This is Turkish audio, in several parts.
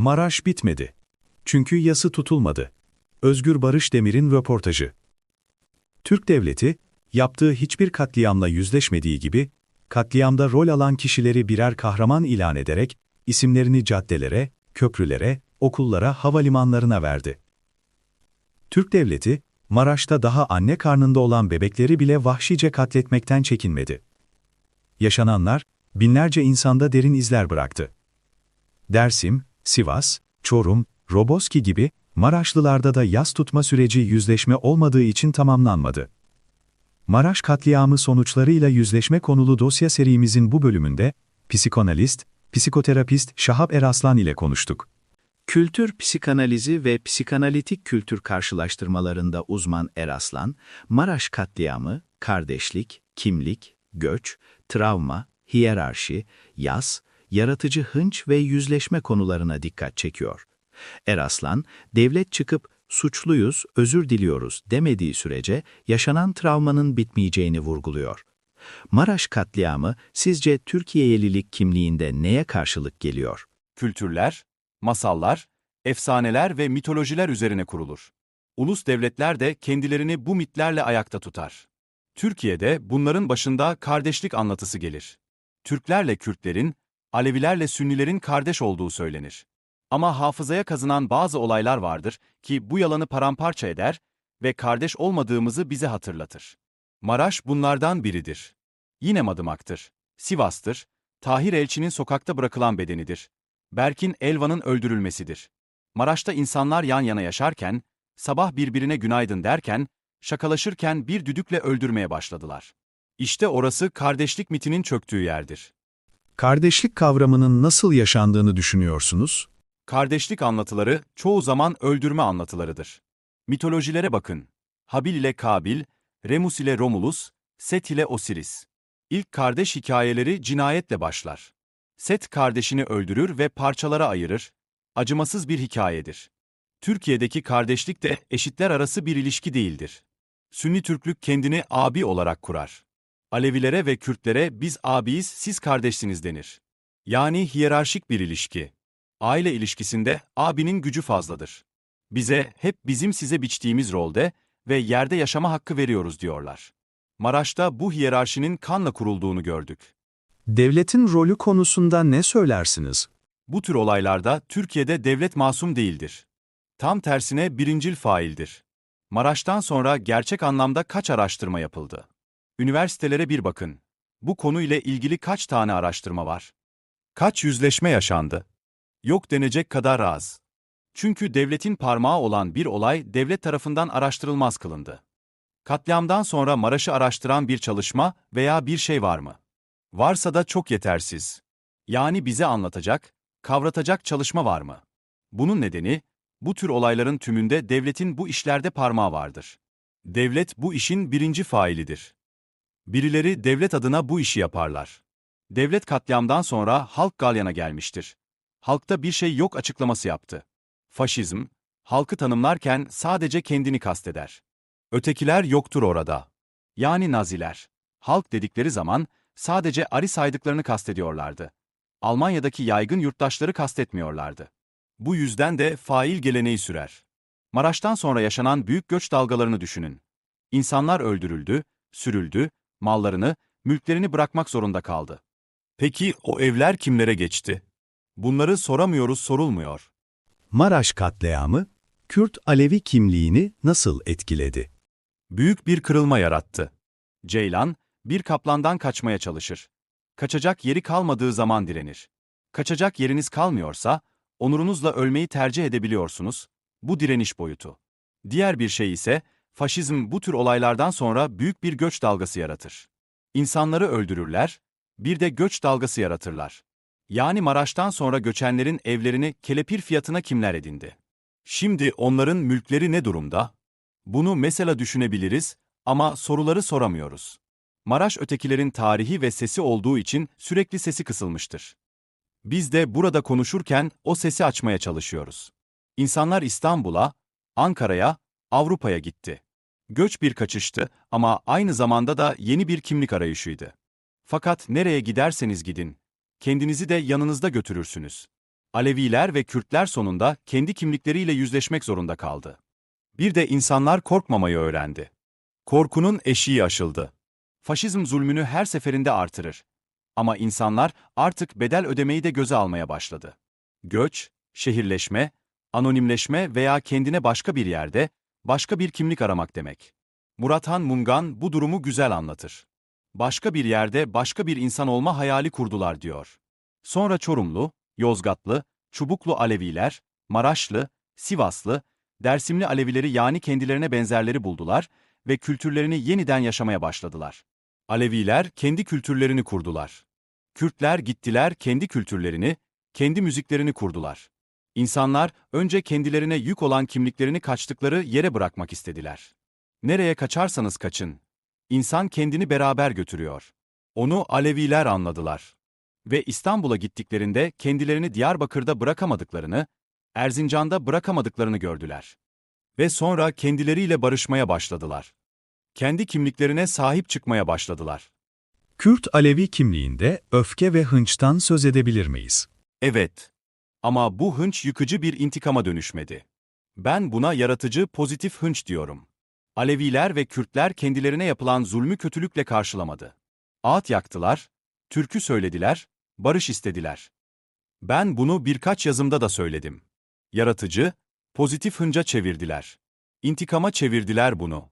Maraş bitmedi. Çünkü yası tutulmadı. Özgür Barış Demir'in röportajı. Türk devleti, yaptığı hiçbir katliamla yüzleşmediği gibi, katliamda rol alan kişileri birer kahraman ilan ederek, isimlerini caddelere, köprülere, okullara, havalimanlarına verdi. Türk devleti, Maraş'ta daha anne karnında olan bebekleri bile vahşice katletmekten çekinmedi. Yaşananlar, binlerce insanda derin izler bıraktı. Dersim, Sivas, Çorum, Roboski gibi Maraşlılarda da yas tutma süreci yüzleşme olmadığı için tamamlanmadı. Maraş katliamı sonuçlarıyla yüzleşme konulu dosya serimizin bu bölümünde, psikanalist, psikoterapist Şahap Eraslan ile konuştuk. Kültür psikanalizi ve psikanalitik kültür karşılaştırmalarında uzman Eraslan, Maraş katliamı, kardeşlik, kimlik, göç, travma, hiyerarşi, yas, yaratıcı hınç ve yüzleşme konularına dikkat çekiyor. Eraslan, devlet çıkıp suçluyuz, özür diliyoruz demediği sürece yaşanan travmanın bitmeyeceğini vurguluyor. Maraş katliamı sizce Türkiye'yelilik kimliğinde neye karşılık geliyor? kültürler, masallar, efsaneler ve mitolojiler üzerine kurulur. Ulus devletler de kendilerini bu mitlerle ayakta tutar. Türkiye'de bunların başında kardeşlik anlatısı gelir. Türklerle Kürtlerin, Alevilerle Sünnilerin kardeş olduğu söylenir. Ama hafızaya kazınan bazı olaylar vardır ki bu yalanı paramparça eder ve kardeş olmadığımızı bize hatırlatır. Maraş bunlardan biridir. Yine Madımak'tır, Sivas'tır, Tahir Elçi'nin sokakta bırakılan bedenidir. Berkin Elvan'ın öldürülmesidir. Maraş'ta insanlar yan yana yaşarken, sabah birbirine günaydın derken, şakalaşırken bir düdükle öldürmeye başladılar. İşte orası kardeşlik mitinin çöktüğü yerdir. Kardeşlik kavramının nasıl yaşandığını düşünüyorsunuz? Kardeşlik anlatıları çoğu zaman öldürme anlatılarıdır. Mitolojilere bakın. Habil ile Kabil, Remus ile Romulus, Set ile Osiris. İlk kardeş hikayeleri cinayetle başlar. Set kardeşini öldürür ve parçalara ayırır. Acımasız bir hikayedir. Türkiye'deki kardeşlik de eşitler arası bir ilişki değildir. Sünni Türklük kendini abi olarak kurar. Alevilere ve Kürtlere biz abiyiz, siz kardeşsiniz denir. Yani hiyerarşik bir ilişki. Aile ilişkisinde abinin gücü fazladır. Bize hep bizim size biçtiğimiz rolde ve yerde yaşama hakkı veriyoruz diyorlar. Maraş'ta bu hiyerarşinin kanla kurulduğunu gördük. Devletin rolü konusunda ne söylersiniz? Bu tür olaylarda Türkiye'de devlet masum değildir. Tam tersine birincil faildir. Maraş'tan sonra gerçek anlamda kaç araştırma yapıldı? Üniversitelere bir bakın. Bu konuyla ilgili kaç tane araştırma var? Kaç yüzleşme yaşandı? Yok denecek kadar az. Çünkü devletin parmağı olan bir olay devlet tarafından araştırılmaz kılındı. Katliamdan sonra Maraş'ı araştıran bir çalışma veya bir şey var mı? Varsa da çok yetersiz. Yani bize anlatacak, kavratacak çalışma var mı? Bunun nedeni, bu tür olayların tümünde devletin bu işlerde parmağı vardır. Devlet bu işin birinci failidir. Birileri devlet adına bu işi yaparlar. Devlet katliamdan sonra halk galyana gelmiştir. Halkta bir şey yok açıklaması yaptı. Faşizm, halkı tanımlarken sadece kendini kasteder. Ötekiler yoktur orada. Yani Naziler. Halk dedikleri zaman sadece Ari saydıklarını kastediyorlardı. Almanya'daki yaygın yurttaşları kastetmiyorlardı. Bu yüzden de fail geleneği sürer. Maraş'tan sonra yaşanan büyük göç dalgalarını düşünün. İnsanlar öldürüldü, sürüldü, mallarını, mülklerini bırakmak zorunda kaldı. Peki o evler kimlere geçti? Bunları soramıyoruz, sorulmuyor. Maraş katliamı, Kürt-Alevi kimliğini nasıl etkiledi? Büyük bir kırılma yarattı. Ceylan, bir kaplandan kaçmaya çalışır. Kaçacak yeri kalmadığı zaman direnir. Kaçacak yeriniz kalmıyorsa, onurunuzla ölmeyi tercih edebiliyorsunuz. Bu direniş boyutu. Diğer bir şey ise, faşizm bu tür olaylardan sonra büyük bir göç dalgası yaratır. İnsanları öldürürler, bir de göç dalgası yaratırlar. Yani Maraş'tan sonra göçenlerin evlerini kelepir fiyatına kimler edindi? Şimdi onların mülkleri ne durumda? Bunu mesela düşünebiliriz ama soruları soramıyoruz. Maraş ötekilerin tarihi ve sesi olduğu için sürekli sesi kısılmıştır. Biz de burada konuşurken o sesi açmaya çalışıyoruz. İnsanlar İstanbul'a, Ankara'ya, Avrupa'ya gitti. Göç bir kaçıştı ama aynı zamanda da yeni bir kimlik arayışıydı. Fakat nereye giderseniz gidin, kendinizi de yanınızda götürürsünüz. Aleviler ve Kürtler sonunda kendi kimlikleriyle yüzleşmek zorunda kaldı. Bir de insanlar korkmamayı öğrendi. Korkunun eşiği aşıldı. Faşizm zulmünü her seferinde artırır. Ama insanlar artık bedel ödemeyi de göze almaya başladı. Göç, şehirleşme, anonimleşme veya kendine başka bir yerde, başka bir kimlik aramak demek. Murathan Mungan bu durumu güzel anlatır. Başka bir yerde başka bir insan olma hayali kurdular diyor. Sonra Çorumlu, Yozgatlı, Çubuklu Aleviler, Maraşlı, Sivaslı, Dersimli Alevileri yani kendilerine benzerleri buldular ve kültürlerini yeniden yaşamaya başladılar. Aleviler kendi kültürlerini kurdular. Kürtler gittiler kendi kültürlerini, kendi müziklerini kurdular. İnsanlar önce kendilerine yük olan kimliklerini kaçtıkları yere bırakmak istediler. Nereye kaçarsanız kaçın. İnsan kendini beraber götürüyor. Onu Aleviler anladılar. Ve İstanbul'a gittiklerinde kendilerini Diyarbakır'da bırakamadıklarını, Erzincan'da bırakamadıklarını gördüler. Ve sonra kendileriyle barışmaya başladılar. Kendi kimliklerine sahip çıkmaya başladılar. Kürt Alevi kimliğinde öfke ve hınçtan söz edebilir miyiz? Evet. Ama bu hınç yıkıcı bir intikama dönüşmedi. Ben buna yaratıcı pozitif hınç diyorum. Aleviler ve Kürtler kendilerine yapılan zulmü kötülükle karşılamadı. Ağıt yaktılar, türkü söylediler, barış istediler. Ben bunu birkaç yazımda da söyledim. Yaratıcı, pozitif hınca çevirdiler. İntikama çevirdiler bunu.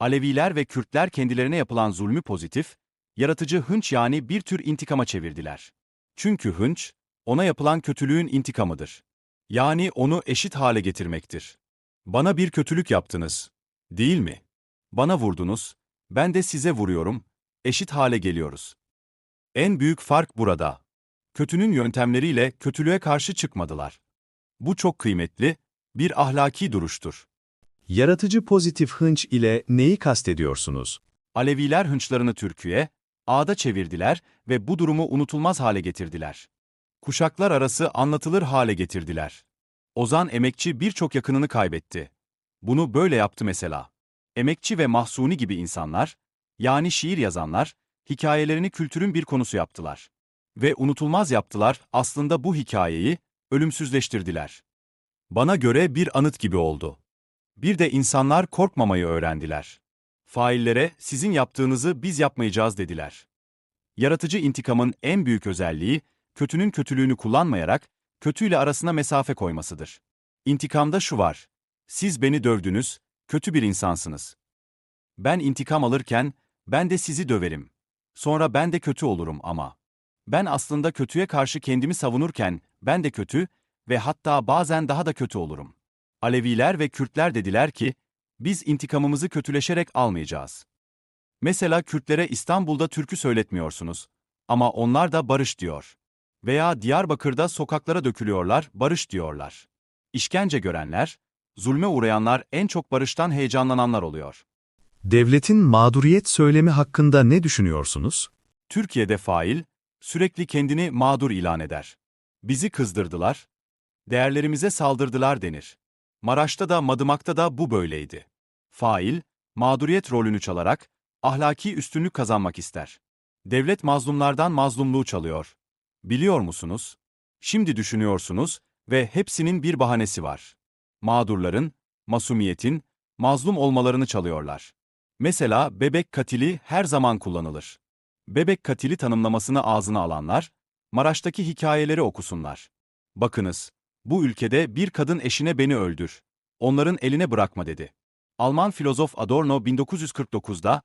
Aleviler ve Kürtler kendilerine yapılan zulmü pozitif, yaratıcı hınç yani bir tür intikama çevirdiler. Çünkü hınç, ona yapılan kötülüğün intikamıdır. Yani onu eşit hale getirmektir. Bana bir kötülük yaptınız. Değil mi? Bana vurdunuz, ben de size vuruyorum, eşit hale geliyoruz. En büyük fark burada. Kötünün yöntemleriyle kötülüğe karşı çıkmadılar. Bu çok kıymetli, bir ahlaki duruştur. Yaratıcı pozitif hınç ile neyi kastediyorsunuz? Aleviler hınçlarını Türkiye, ağda çevirdiler ve bu durumu unutulmaz hale getirdiler. Kuşaklar arası anlatılır hale getirdiler. Ozan emekçi birçok yakınını kaybetti. Bunu böyle yaptı mesela. Emekçi ve Mahsuni gibi insanlar, yani şiir yazanlar, hikayelerini kültürün bir konusu yaptılar. Ve unutulmaz yaptılar, aslında bu hikayeyi ölümsüzleştirdiler. Bana göre bir anıt gibi oldu. Bir de insanlar korkmamayı öğrendiler. Faillere sizin yaptığınızı biz yapmayacağız dediler. Yaratıcı intikamın en büyük özelliği, kötünün kötülüğünü kullanmayarak, kötüyle arasına mesafe koymasıdır. İntikamda şu var, siz beni dövdünüz, kötü bir insansınız. Ben intikam alırken, ben de sizi döverim. Sonra ben de kötü olurum ama. Ben aslında kötüye karşı kendimi savunurken, ben de kötü ve hatta bazen daha da kötü olurum. Aleviler ve Kürtler dediler ki, biz intikamımızı kötüleşerek almayacağız. Mesela Kürtlere İstanbul'da türkü söyletmiyorsunuz. Ama onlar da barış diyor. Veya Diyarbakır'da sokaklara dökülüyorlar, barış diyorlar. İşkence görenler, zulme uğrayanlar en çok barıştan heyecanlananlar oluyor. Devletin mağduriyet söylemi hakkında ne düşünüyorsunuz? Türkiye'de fail, sürekli kendini mağdur ilan eder. Bizi kızdırdılar, değerlerimize saldırdılar denir. Maraş'ta da Madımak'ta da bu böyleydi. Fail, mağduriyet rolünü çalarak, ahlaki üstünlük kazanmak ister. Devlet mazlumlardan mazlumluğu çalıyor. Biliyor musunuz? Şimdi düşünüyorsunuz ve hepsinin bir bahanesi var. Mağdurların, masumiyetin, mazlum olmalarını çalıyorlar. Mesela bebek katili her zaman kullanılır. Bebek katili tanımlamasını ağzına alanlar, Maraş'taki hikayeleri okusunlar. Bakınız, bu ülkede bir kadın eşine beni öldür, onların eline bırakma dedi. Alman filozof Adorno 1949'da,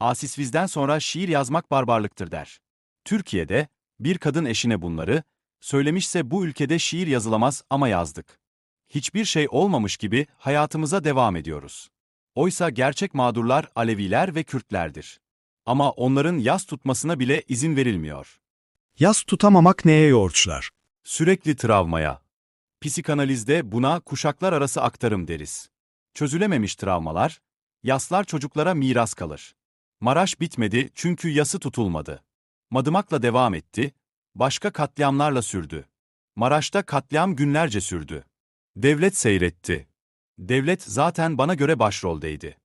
Asisviz'den sonra şiir yazmak barbarlıktır der. Türkiye'de, bir kadın eşine bunları, söylemişse bu ülkede şiir yazılamaz ama yazdık. Hiçbir şey olmamış gibi hayatımıza devam ediyoruz. Oysa gerçek mağdurlar Aleviler ve Kürtlerdir. Ama onların yas tutmasına bile izin verilmiyor. Yas tutamamak neye yoğurçlar? Sürekli travmaya. Psikanalizde buna kuşaklar arası aktarım deriz. Çözülememiş travmalar, yaslar çocuklara miras kalır. Maraş bitmedi çünkü yası tutulmadı. Madımakla devam etti, başka katliamlarla sürdü. Maraş'ta katliam günlerce sürdü. Devlet seyretti. Devlet zaten bana göre başroldeydi.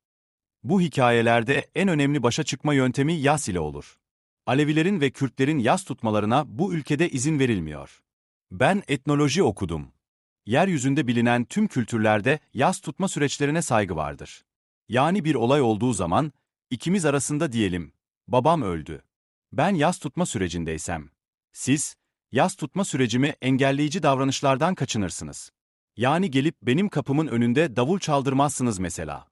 Bu hikayelerde en önemli başa çıkma yöntemi yas ile olur. Alevilerin ve Kürtlerin yas tutmalarına bu ülkede izin verilmiyor. Ben etnoloji okudum. Yeryüzünde bilinen tüm kültürlerde yas tutma süreçlerine saygı vardır. Yani bir olay olduğu zaman, ikimiz arasında diyelim, babam öldü. Ben yas tutma sürecindeysem, siz, yas tutma sürecimi engelleyici davranışlardan kaçınırsınız. Yani gelip benim kapımın önünde davul çaldırmazsınız mesela.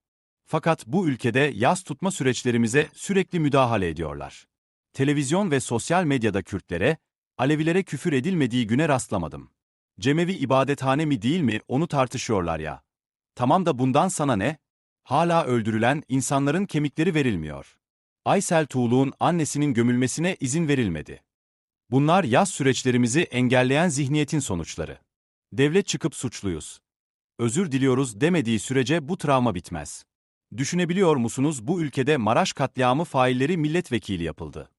Fakat bu ülkede yas tutma süreçlerimize sürekli müdahale ediyorlar. Televizyon ve sosyal medyada Kürtlere, Alevilere küfür edilmediği güne rastlamadım. Cemevi ibadethane mi değil mi onu tartışıyorlar ya. Tamam da bundan sana ne? Hala öldürülen insanların kemikleri verilmiyor. Aysel Tuğlu'nun annesinin gömülmesine izin verilmedi. Bunlar yaz süreçlerimizi engelleyen zihniyetin sonuçları. Devlet çıkıp suçluyuz. Özür diliyoruz demediği sürece bu travma bitmez. Düşünebiliyor musunuz bu ülkede Maraş katliamı failleri milletvekili yapıldı.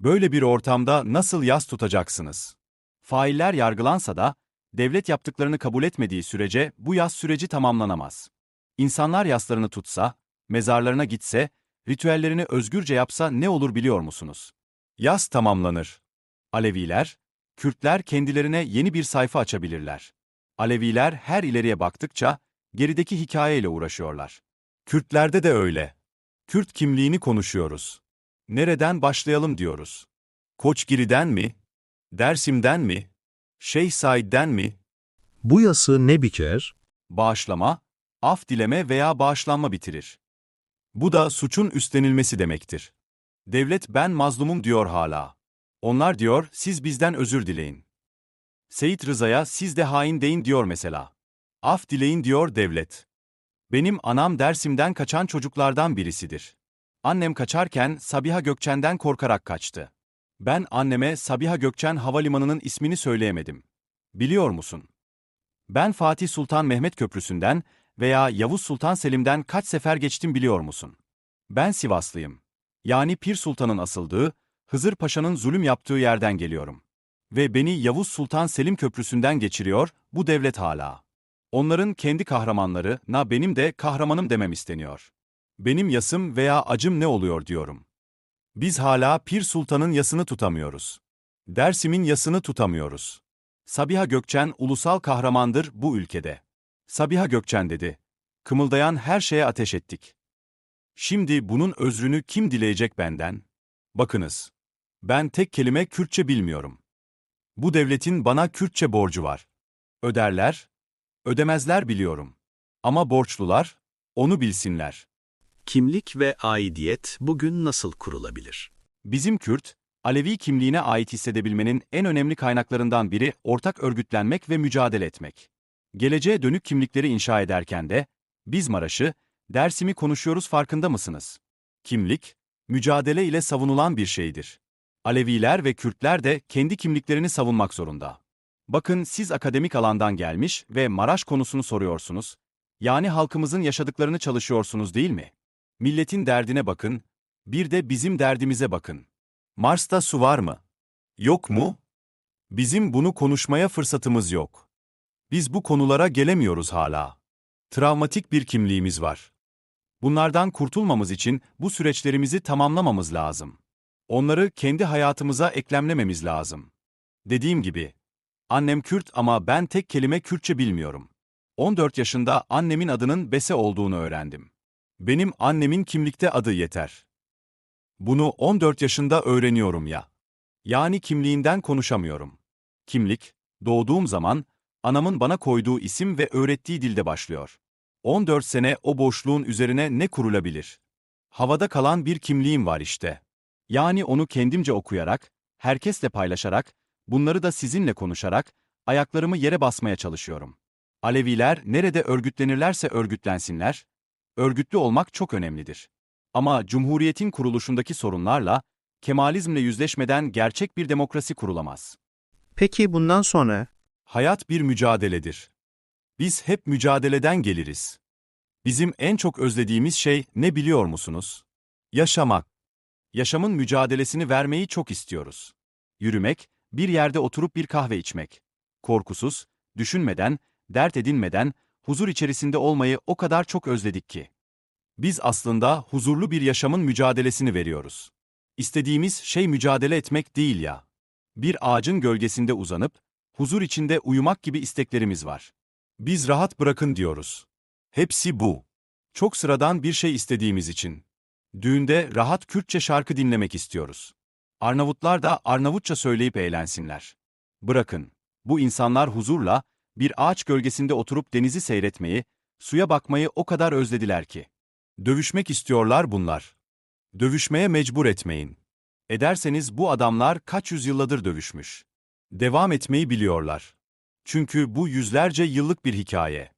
Böyle bir ortamda nasıl yas tutacaksınız? Failler yargılansa da, devlet yaptıklarını kabul etmediği sürece bu yas süreci tamamlanamaz. İnsanlar yaslarını tutsa, mezarlarına gitse, ritüellerini özgürce yapsa ne olur biliyor musunuz? Yas tamamlanır. Aleviler, Kürtler kendilerine yeni bir sayfa açabilirler. Aleviler her ileriye baktıkça, gerideki hikayeyle uğraşıyorlar. Kürtlerde de öyle. Kürt kimliğini konuşuyoruz. Nereden başlayalım diyoruz. Koçgiri'den mi? Dersim'den mi? Şeyh Said'den mi? Bu yası ne biçer? Bağışlama, af dileme veya bağışlanma bitirir. Bu da suçun üstlenilmesi demektir. Devlet ben mazlumum diyor hala. Onlar diyor siz bizden özür dileyin. Seyit Rıza'ya siz de hain deyin diyor mesela. Af dileyin diyor devlet. Benim anam Dersim'den kaçan çocuklardan birisidir. Annem kaçarken Sabiha Gökçen'den korkarak kaçtı. Ben anneme Sabiha Gökçen Havalimanı'nın ismini söyleyemedim. Biliyor musun? Ben Fatih Sultan Mehmet Köprüsü'nden veya Yavuz Sultan Selim'den kaç sefer geçtim biliyor musun? Ben Sivaslıyım. Yani Pir Sultan'ın asıldığı, Hızır Paşa'nın zulüm yaptığı yerden geliyorum. Ve beni Yavuz Sultan Selim Köprüsü'nden geçiriyor bu devlet hala. Onların kendi kahramanları, na benim de kahramanım demem isteniyor. Benim yasım veya acım ne oluyor diyorum. Biz hala Pir Sultan'ın yasını tutamıyoruz. Dersim'in yasını tutamıyoruz. Sabiha Gökçen ulusal kahramandır bu ülkede. Sabiha Gökçen dedi. Kımıldayan her şeye ateş ettik. Şimdi bunun özrünü kim dileyecek benden? Bakınız. Ben tek kelime Kürtçe bilmiyorum. Bu devletin bana Kürtçe borcu var. Öderler, ödemezler biliyorum. Ama borçlular, onu bilsinler. Kimlik ve aidiyet bugün nasıl kurulabilir? Bizim Kürt, Alevi kimliğine ait hissedebilmenin en önemli kaynaklarından biri ortak örgütlenmek ve mücadele etmek. Geleceğe dönük kimlikleri inşa ederken de, biz Maraş'ı, Dersim'i konuşuyoruz farkında mısınız? Kimlik, mücadele ile savunulan bir şeydir. Aleviler ve Kürtler de kendi kimliklerini savunmak zorunda. Bakın siz akademik alandan gelmiş ve Maraş konusunu soruyorsunuz. Yani halkımızın yaşadıklarını çalışıyorsunuz değil mi? Milletin derdine bakın, bir de bizim derdimize bakın. Mars'ta su var mı? Yok mu? Bizim bunu konuşmaya fırsatımız yok. Biz bu konulara gelemiyoruz hala. Travmatik bir kimliğimiz var. Bunlardan kurtulmamız için bu süreçlerimizi tamamlamamız lazım. Onları kendi hayatımıza eklemlememiz lazım. Dediğim gibi, annem Kürt ama ben tek kelime Kürtçe bilmiyorum. 14 yaşında annemin adının Bese olduğunu öğrendim. Benim annemin kimlikte adı yeter. Bunu 14 yaşında öğreniyorum ya. Yani kimliğinden konuşamıyorum. Kimlik, doğduğum zaman anamın bana koyduğu isim ve öğrettiği dilde başlıyor. 14 sene o boşluğun üzerine ne kurulabilir? Havada kalan bir kimliğim var işte. Yani onu kendimce okuyarak, herkesle paylaşarak, bunları da sizinle konuşarak, ayaklarımı yere basmaya çalışıyorum. Aleviler nerede örgütlenirlerse örgütlensinler, örgütlü olmak çok önemlidir. Ama Cumhuriyet'in kuruluşundaki sorunlarla, Kemalizmle yüzleşmeden gerçek bir demokrasi kurulamaz. Peki bundan sonra? Hayat bir mücadeledir. Biz hep mücadeleden geliriz. Bizim en çok özlediğimiz şey ne biliyor musunuz? Yaşamak. Yaşamın mücadelesini vermeyi çok istiyoruz. Yürümek, bir yerde oturup bir kahve içmek. Korkusuz, düşünmeden, dert edinmeden, huzur içerisinde olmayı o kadar çok özledik ki. Biz aslında huzurlu bir yaşamın mücadelesini veriyoruz. İstediğimiz şey mücadele etmek değil ya. Bir ağacın gölgesinde uzanıp, Huzur içinde uyumak gibi isteklerimiz var. Biz rahat bırakın diyoruz. Hepsi bu. Çok sıradan bir şey istediğimiz için. Düğünde rahat Kürtçe şarkı dinlemek istiyoruz. Arnavutlar da Arnavutça söyleyip eğlensinler. Bırakın. Bu insanlar huzurla, bir ağaç gölgesinde oturup denizi seyretmeyi, suya bakmayı o kadar özlediler ki. Dövüşmek istiyorlar bunlar. Dövüşmeye mecbur etmeyin. Ederseniz bu adamlar kaç yüzyılladır dövüşmüş. Devam etmeyi biliyorlar. Çünkü bu yüzlerce yıllık bir hikaye.